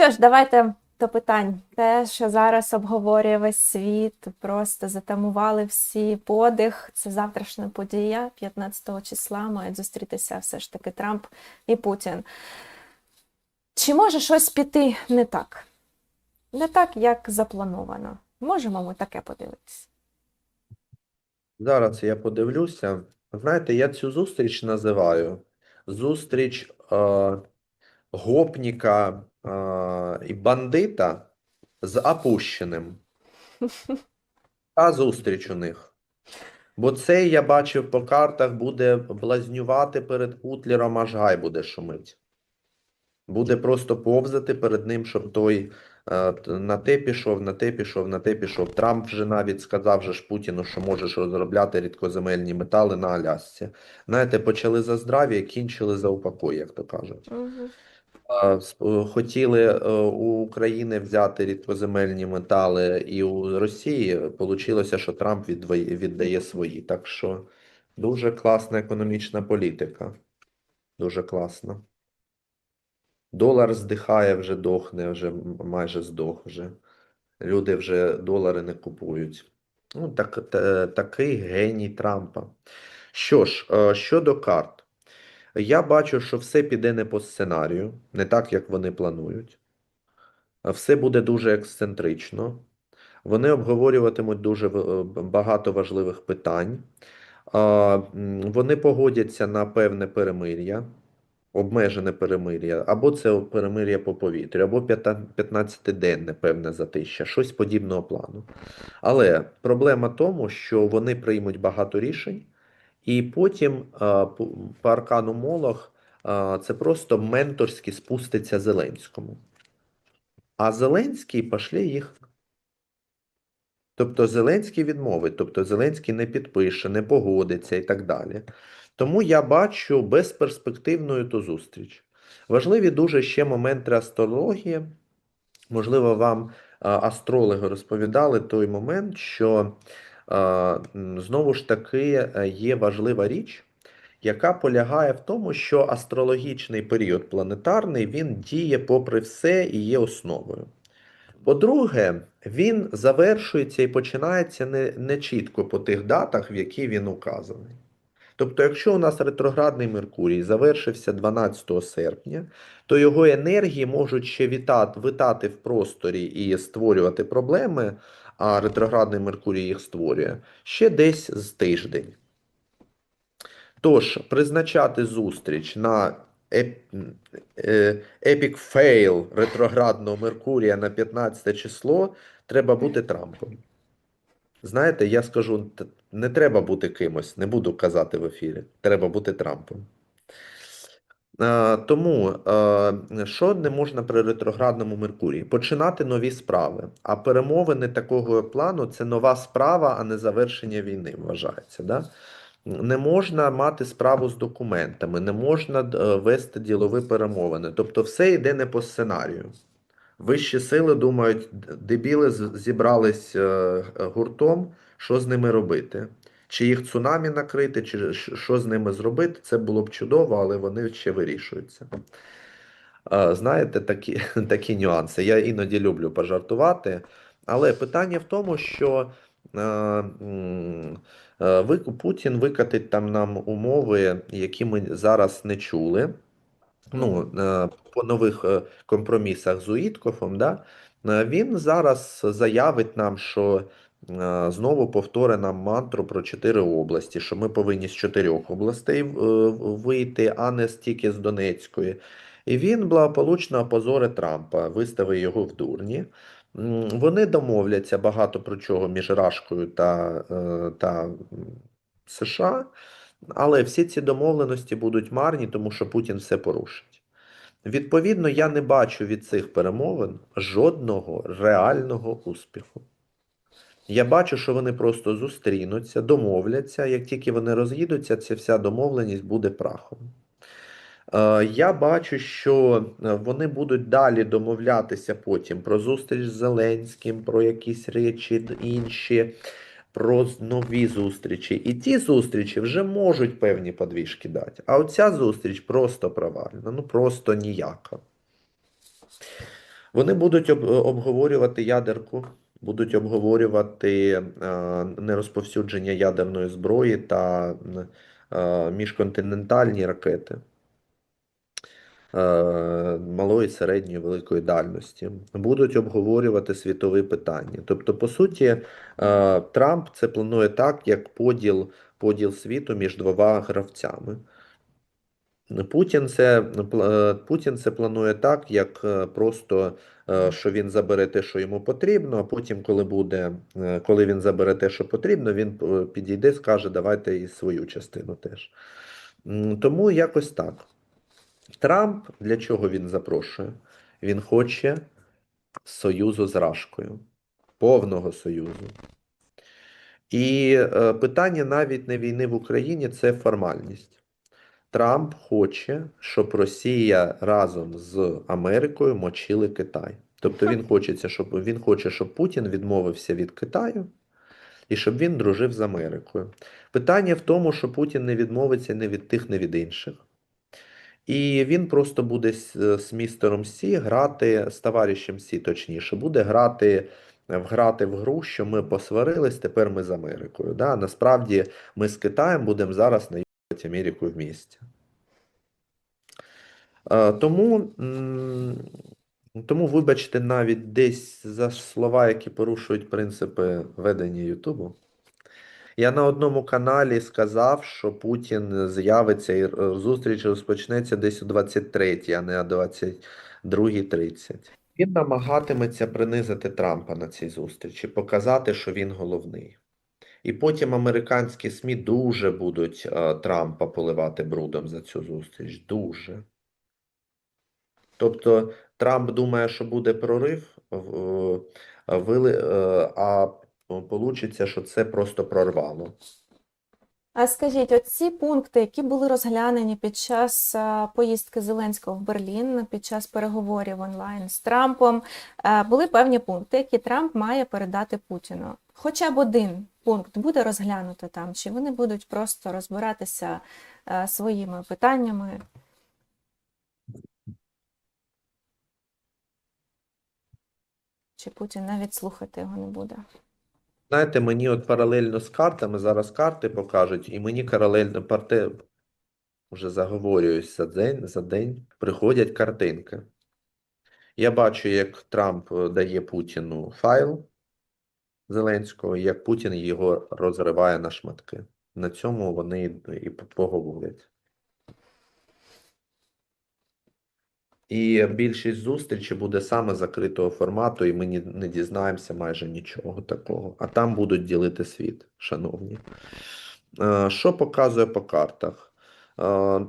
Що ж, давайте до питань. Те, що зараз обговорює весь світ, просто затамували всі подих. Це завтрашня подія, 15 числа мають зустрітися все ж таки Трамп і Путін. Чи може щось піти не так? Не так, як заплановано. Можемо ми таке подивитися? Зараз я подивлюся. Знаєте, я цю зустріч називаю зустріч е, гопніка і бандита з опущеним. Та зустріч у них. Бо це я бачив по картах, буде блазнювати перед Путлером, аж гай буде шумить. Буде просто повзати перед ним, щоб той е, на те пішов, на те пішов, на те пішов. Трамп вже навіть сказав же ж Путіну, що можеш розробляти рідкоземельні метали на Алясці. Знаєте, почали за здрав'я, кінчили за упокой, як то кажуть. Мгм. Сп- Хотіли е, у України взяти рідкоземельні метали і у Росії. Получилося, що Трамп віддає свої. Так що дуже класна економічна політика. Дуже класна. Долар здихає, вже дохне, вже майже здох вже. Люди вже долари не купують. Ну, так, та- такий геній Трампа. Що ж, е, щодо карт. Я бачу, що все піде не по сценарію, не так, як вони планують. Все буде дуже ексцентрично. Вони обговорюватимуть дуже е, багато важливих питань. Вони погодяться на певне перемир'я, обмежене перемир'я, або це перемир'я по повітрю, або 15-денне певне затища, щось подібного плану. Але проблема в тому, що вони приймуть багато рішень, і потім а, по аркану Молох це просто менторськи спуститься Зеленському. А Зеленський пошле їх. Тобто Зеленський відмовить, тобто Зеленський не підпише, не погодиться і так далі. Тому я бачу безперспективною ту зустріч. Важливі дуже ще моменти астрології. Можливо, вам астрологи розповідали той момент, що знову ж таки е, є важлива річ, яка полягає в тому, що астрологічний період планетарний він діє попри все і є основою. По-друге, він завершується і починається не, не чітко по тих датах, в які він указаний. Тобто, якщо у нас ретроградний Меркурій завершився 12 серпня, то його енергії можуть ще вітати, витати в просторі і створювати проблеми, а ретроградний Меркурій їх створює ще десь з тиждень. Тож, призначати зустріч на еп- е, Epic Fail ретроградного Меркурія на 15 число треба бути Трампом. Знаєте, я скажу, не треба бути кимось, не буду казати в ефірі. Треба бути Трампом. Е, Тому, е, що не можна при ретроградному Меркурії? Починати нові справи. А перемовини такого плану це нова справа, а не завершення війни, вважається. Да? Не можна мати справу з документами, не можна е, вести ділові перемовини. Тобто все йде не по сценарію. Вищі сили думають, дебіли зібрались гуртом, що з ними робити? Чи їх цунамі накрити, чи що з ними зробити, це було б чудово, але вони ще вирішуються. Знаєте, такі, такі нюанси. Я іноді люблю пожартувати, але питання в тому, що е, Путін викатить там нам умови, які ми зараз не чули. Ну, е, по нових е, компромісах з Уіткофом, да, він зараз заявить нам, що знову повторить нам мантру про чотири області, що ми повинні з чотирьох областей е, вийти, а не стільки з Донецької. І він благополучно опозорить Трампа, виставить його в дурні. Вони домовляться багато про чого між Рашкою та, е, та США. Але всі ці домовленості будуть марні, тому що Путін все порушить. Відповідно, я не бачу від цих перемовин жодного реального успіху. Я бачу, що вони просто зустрінуться, домовляться. Як тільки вони роз'їдуться, ця вся домовленість буде прахом. Е, Я бачу, що е, вони будуть далі домовлятися потім про зустріч з Зеленським, про якісь речі інші, про нові зустрічі. І ті зустрічі вже можуть певні подвіжки дати. А оця зустріч просто провальна, ну просто ніяка. Вони будуть об- обговорювати ядерку, будуть обговорювати е, нерозповсюдження ядерної зброї та е, міжконтинентальні ракети е, малої, середньої, великої дальності. Будуть обговорювати світові питання. Тобто, по суті, Трамп це планує так, як поділ, поділ світу між двома гравцями. Путін це, Путін це планує так, як просто, що він забере те, що йому потрібно, а потім, коли буде, е, коли він забере те, що потрібно, він е, підійде, скаже, давайте і свою частину теж. Тому якось так. Трамп для чого він запрошує? Він хоче союзу з Рашкою, повного союзу. І е, питання навіть не війни в Україні це формальність. Трамп хоче, щоб Росія разом з Америкою мочили Китай. Тобто він хочеться, щоб він хоче, щоб Путін відмовився від Китаю і щоб він дружив з Америкою. Питання в тому, що Путін не відмовиться не від тих, не від інших. І він просто буде з, з містером Сі грати з товаришем Сі, точніше, буде грати. Вграти в гру, що ми посварились, тепер ми з Америкою. Да? Насправді ми з Китаєм будемо зараз наїбати Америку в місті. Е, Тому, тому, вибачте, навіть десь за слова, які порушують принципи ведення Ютубу. Я на одному каналі сказав, що Путін з'явиться і зустріч розпочнеться десь о 23, а не о 22.30. Він намагатиметься принизити Трампа на цій зустрічі, показати, що він головний. І потім американські СМІ дуже будуть е, Трампа поливати брудом за цю зустріч. Дуже. Тобто Трамп думає, що буде прорив, е, е, а получиться, що це просто прорвало. А скажіть, оці пункти, які були розглянені під час поїздки Зеленського в Берлін, під час переговорів онлайн з Трампом, були певні пункти, які Трамп має передати Путіну. Хоча б один пункт буде розглянуто там, чи вони будуть просто розбиратися своїми питаннями? Чи Путін навіть слухати його не буде? Знаєте, мені от паралельно з картами, зараз карти покажуть, і мені паралельно парте, вже заговорююсь за день, за день, приходять картинки. Я бачу, як Трамп е, дає Путіну файл Зеленського, як Путін його розриває на шматки. На цьому вони і поговорять. І більшість зустрічі буде саме закритого формату, і ми не дізнаємося майже нічого такого. А там будуть ділити світ, шановні. Е, Що показує по картах? Е,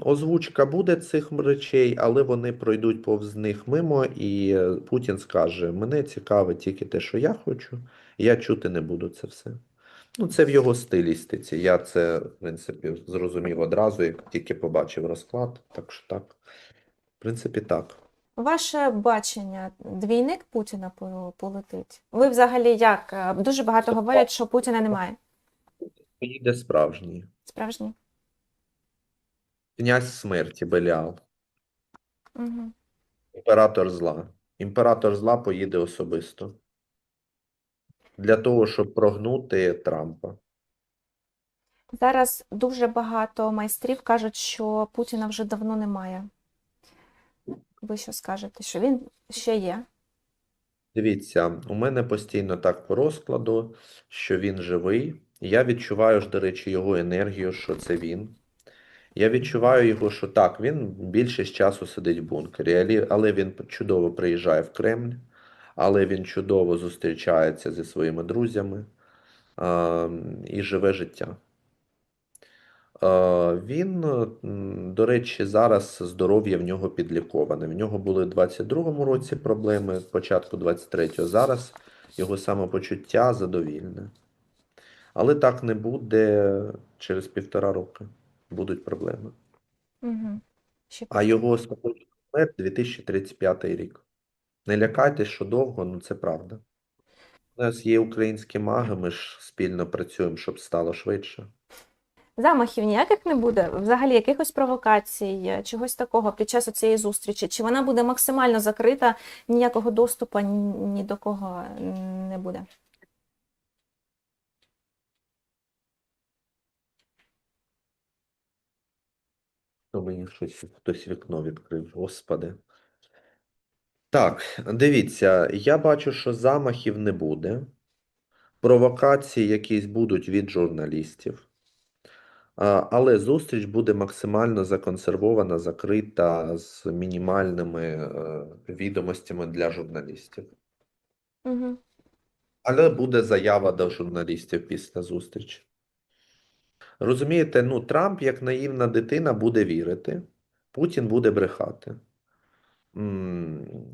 Озвучка буде цих речей, але вони пройдуть повз них мимо, і Путін скаже: мене цікавить тільки те, що я хочу, я чути не буду це все. Ну, це в його стилістиці. Я це, в принципі, зрозумів одразу, як тільки побачив розклад. Так що так. В принципі, так. Ваше бачення, двійник Путіна полетить? Ви взагалі як? Е, Дуже багато говорять, що Путіна немає. Поїде справжній. Справжній? Князь смерті Беліал. Угу. Імператор зла. Імператор зла поїде особисто. Для того, щоб прогнути Трампа. Зараз дуже багато майстрів кажуть, що Путіна вже давно немає. Ви що скажете? Що він ще є? Дивіться, у мене постійно так по розкладу, що він живий. Я відчуваю ж, до речі, його енергію, що це він. Я відчуваю його, що так, він більшість часу сидить в бункері, але- він чудово приїжджає в Кремль, але він чудово зустрічається зі своїми друзями а, і живе життя. Е, Він, е, до речі, зараз здоров'я в нього підліковане. В нього були в 22-му році проблеми, початку 23-го. Зараз його самопочуття задовільне. Але так не буде через півтора роки. Будуть проблеми. Угу. Ще А його остаточний смерть 2035 рік. Не лякайтесь, що довго, ну це правда. У нас є українські маги, ми ж спільно працюємо, щоб стало швидше. Замахів ніяких не буде, взагалі якихось провокацій, е, чогось такого під час цієї зустрічі? Чи вона буде максимально закрита, ніякого доступу ні до кого не буде? То мені щось хтось вікно відкрив, господи. Так, дивіться, я бачу, що замахів не буде. Провокації якісь будуть від журналістів. Але зустріч буде максимально законсервована, закрита з мінімальними е, відомостями для журналістів. Угу. Але буде заява до журналістів після зустрічі. Розумієте, ну, Трамп, як наївна дитина, буде вірити, Путін буде брехати.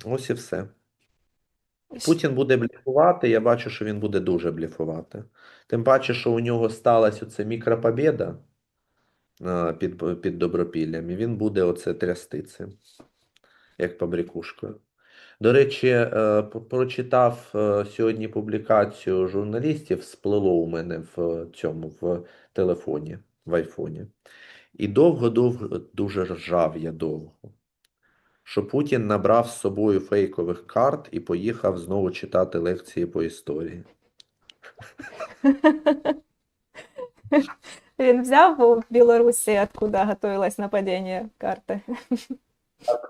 Ось і все. Путін буде блефувати, я бачу, що він буде дуже блефувати. Тим паче, що у нього сталася оце мікропобєда під, під Добропіллям, і він буде оце трясти цим, як побрякушкою. До речі, е, прочитав е, сьогодні публікацію журналістів, сплило у мене в цьому в телефоні, в айфоні. І довго-довго дуже ржав я довго. Що Путін набрав з собою фейкових карт і поїхав знову читати лекції по історії. Він взяв у Білорусі, откуда готувалось нападіння карти.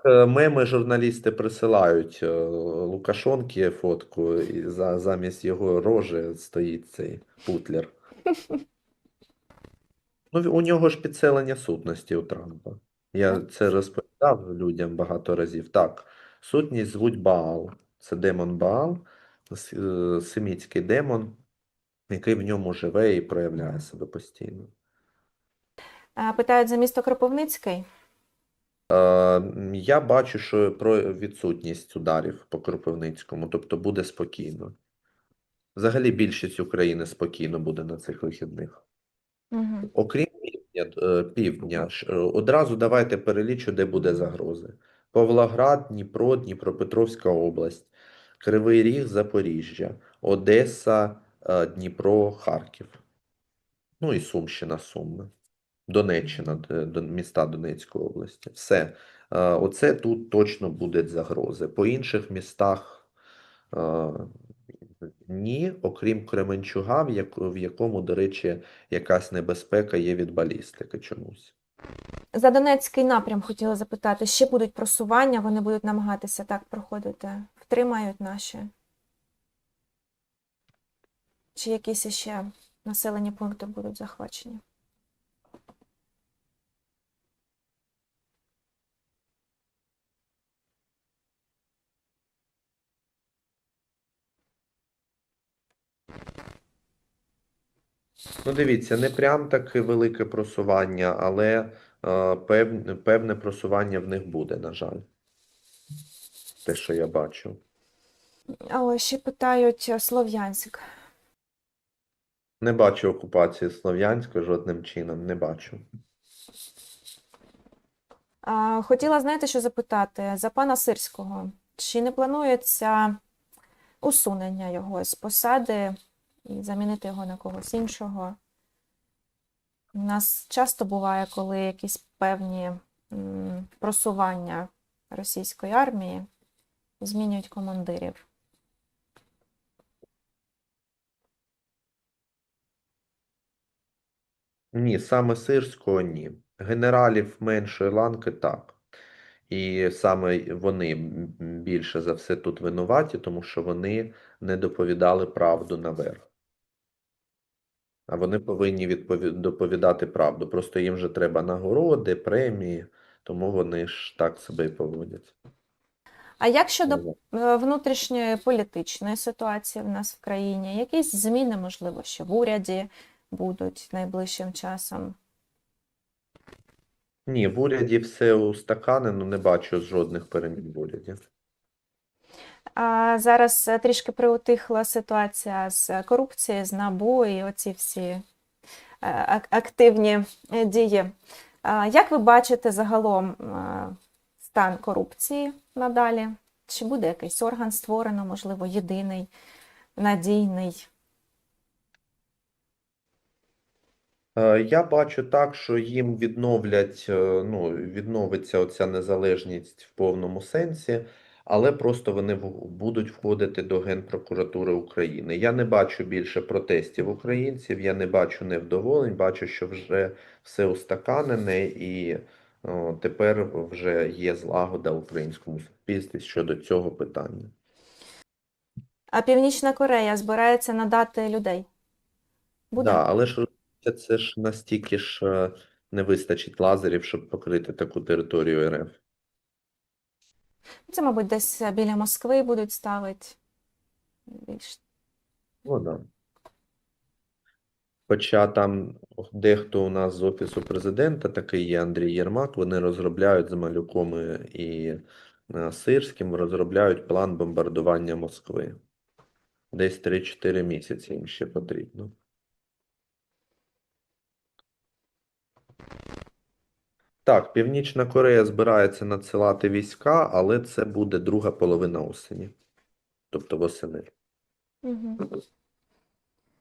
Е, Меми журналісти присилають е, Лукашонки фотку, і за, замість його рожі стоїть цей Путлер. Ну, у нього ж підселення сутності у Трампа. Я це розповідав людям багато разів. Так, сутність звуть Баал. Це демон Баал, е, семітський демон, який в ньому живе і проявляє себе постійно. Питають за місто Кропивницький. Е, Я бачу, що про відсутність ударів по Кропивницькому, тобто буде спокійно. Взагалі більшість України спокійно буде на цих вихідних. Угу. Окрім півдня, е, півдня, е, одразу давайте перелічу, де буде загрози. Павлоград, Дніпро, Дніпропетровська область, Кривий Ріг, Запоріжжя, Одеса, е, Дніпро, Харків. Ну і Сумщина, Суми. Донеччина, міста Донецької області. Все. Оце тут точно будуть загрози. По інших містах ні, окрім Кременчуга, в як- в якому, до речі, якась небезпека є від балістики чомусь. За Донецький напрям хотіла запитати, ще будуть просування, вони будуть намагатися так проходити. Втримають наші? Чи якісь іще населені пункти будуть захвачені? Ну, дивіться, не прям таке велике просування, але е, певне, певне просування в них буде, на жаль. Те, що я бачу. А ось ще питають е, Слов'янськ. Не бачу окупації Слов'янська жодним чином, не бачу. А, Хотіла, знаєте, що запитати за пана Сирського. Чи не планується усунення його з посади і замінити його на когось іншого? У нас часто буває, коли якісь певні просування російської армії змінюють командирів. Ні, саме Сирського ні. Генералів меншої ланки так. І саме вони більше за все тут винуваті, тому що вони не доповідали правду наверх. А вони повинні доповідати правду. Просто їм же треба нагороди, премії, тому вони ж так себе і поводять. А як щодо Ну, е, внутрішньої політичної ситуації в нас в країні, якісь зміни, можливо, ще в уряді будуть найближчим часом? Ні, в уряді все устаканено, не бачу жодних перемін в уряді. Зараз е, трішки приутихла ситуація з корупцією, з НАБУ і оці всі е, активні е, дії. Як ви бачите загалом стан корупції надалі? Чи буде якийсь орган створено, можливо, єдиний, надійний? Я бачу так, що їм відновлять, ну, відновиться оця незалежність в повному сенсі, але просто вони будуть входити до Генпрокуратури України. Я не бачу більше протестів українців, я не бачу невдоволень, бачу, що вже все устаканене і о, тепер вже є злагода в українському суспільстві щодо цього питання. А Північна Корея збирається надати людей. Буде? Да, але ж це ж настільки ж е, не вистачить лазерів, щоб покрити таку територію РФ. Це, мабуть, десь біля Москви будуть ставити. Більш Ну, да. Хоча там дехто у нас з Офісу президента, такий є Андрій Єрмак, вони розробляють з Малюком і і, е, Сирським, розробляють план бомбардування Москви. Десь 3-4 місяці їм ще потрібно. Так, Північна Корея збирається надсилати війська, але це буде друга половина осені. Тобто восени. Угу.